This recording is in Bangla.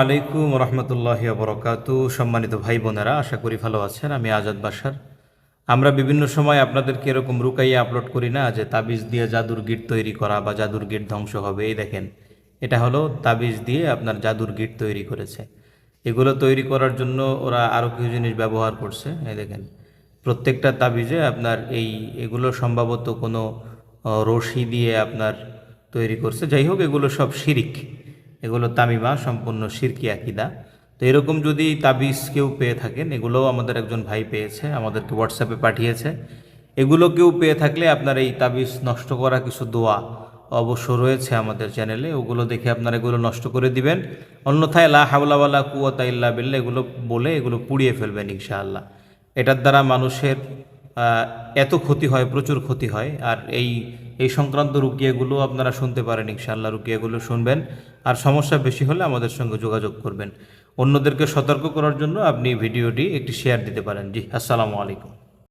আলাইকুম রহমতুল্লাহ বরকাত সম্মানিত ভাই বোনেরা, আশা করি ভালো আছেন। আমি আজাদ বাসার আমরা বিভিন্ন সময় আপনাদেরকে এরকম রুকাইয়া আপলোড করি না যে তাবিজ দিয়ে জাদুর গিট তৈরি করা বা জাদুর গিট ধ্বংস হবে। এই দেখেন, এটা হলো তাবিজ দিয়ে আপনার জাদুর গিট তৈরি করেছে। এগুলো তৈরি করার জন্য ওরা আরও কিছু জিনিস ব্যবহার করছে। এই দেখেন, প্রত্যেকটা তাবিজে আপনার এই, এগুলো সম্ভবত কোনো রশি দিয়ে আপনার তৈরি করছে। যাই হোক, এগুলো সব শিরিক। এগুলো তামিমা, সম্পূর্ণ শিরকি আকিদা। তো এরকম যদি তাবিজ কেউ পেয়ে থাকেন, এগুলোও আমাদের একজন ভাই পেয়েছে, আমাদেরকে হোয়াটসঅ্যাপে পাঠিয়েছে। এগুলো কেউ পেয়ে থাকলে আপনার এই তাবিজ নষ্ট করা কিছু দোয়া অবশ্য রয়েছে আমাদের চ্যানেলে, ওগুলো দেখে আপনারা এগুলো নষ্ট করে দিবেন। অন্যথায় লা হাওলাওয়ালা কুয়াতা ইল্লা বিল্লা এগুলো বলে এগুলো পুড়িয়ে ফেলবেন ইনশাআল্লাহ। এটার দ্বারা মানুষের এত ক্ষতি হয়, প্রচুর ক্ষতি হয়। আর এই এই সংক্রান্ত রুকিয়াগুলো আপনারা শুনতে পারেন, ইনশাআল্লাহ রুকিয়াগুলো শুনবেন। আর সমস্যা বেশি হলে আমাদের সঙ্গে যোগাযোগ করবেন। অন্যদেরকে সতর্ক করার জন্য আপনি ভিডিওটি একটি শেয়ার দিতে পারেন। জি, আসসালামু আলাইকুম।